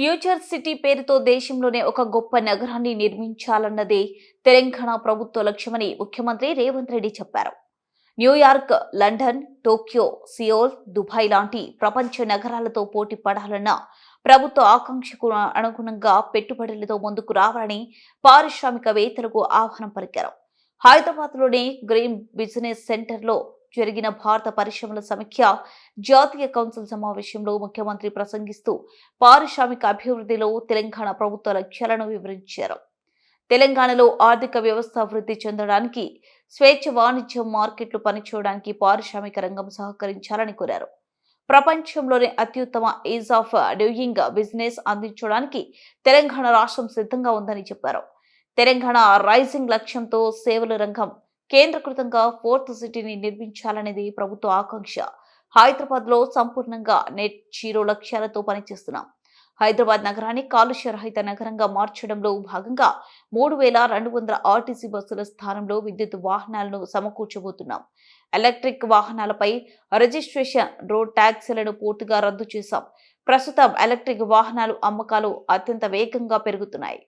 Future city పేరుతో దేశంలోనే ఒక గొప్ప నగరాన్ని నిర్మించాలన్నదే తెలంగాణ ప్రభుత్వ లక్ష్యమని ముఖ్యమంత్రి రేవంత్ రెడ్డి చెప్పారు. New York London Tokyo Seoul Dubai లాంటి ప్రపంచ నగరాలతో పోటీ పడాలన్న ప్రభుత్వ ఆకాంక్షకు అనుగుణంగా పెట్టుబడులతో ముందుకు రావాలని పారిశ్రామికవేత్తలకు ఆహ్వానం పలికారు. హైదరాబాద్లోని గ్రీన్ బిజినెస్ సెంటర్లో జరిగిన భారత పరిశ్రమల సమీక్ష జాతీయ కౌన్సిల్ సమావేశంలో ముఖ్యమంత్రి ప్రసంగిస్తూ పారిశ్రామిక అభివృద్ధిలో తెలంగాణ ప్రభుత్వ లక్ష్యాలను వివరించారు. తెలంగాణలో ఆర్థిక వ్యవస్థ వృద్ధి చెందడానికి స్వేచ్ఛ వాణిజ్యం మార్కెట్లు పనిచేయడానికి పారిశ్రామిక రంగం సహకరించాలని కోరారు. ప్రపంచంలోనే అత్యుత్తమ ఈజ్ ఆఫ్ డూయింగ్ బిజినెస్ అందించడానికి తెలంగాణ రాష్ట్రం సిద్ధంగా ఉందని చెప్పారు. తెలంగాణ రైజింగ్ లక్ష్యంతో సేవల రంగం కేంద్రీకృతంగా ఫోర్త్ సిటీని నిర్మించాలనేది ప్రభుత్వ ఆకాంక్ష. హైదరాబాద్లో సంపూర్ణంగా నెట్ జీరో లక్ష్యాలతో పనిచేస్తున్నాం. హైదరాబాద్ నగరాన్ని కాలుష్య రహిత నగరంగా మార్చడంలో భాగంగా మూడు వేల రెండు వందల ఆర్టీసీ బస్సుల స్థానంలో విద్యుత్ వాహనాలను సమకూర్చబోతున్నాం. ఎలక్ట్రిక్ వాహనాలపై రిజిస్ట్రేషన్ రోడ్ ట్యాక్సీలను పూర్తిగా రద్దు చేశాం. ప్రస్తుతం ఎలక్ట్రిక్ వాహనాలు అమ్మకాలు అత్యంత వేగంగా పెరుగుతున్నాయి.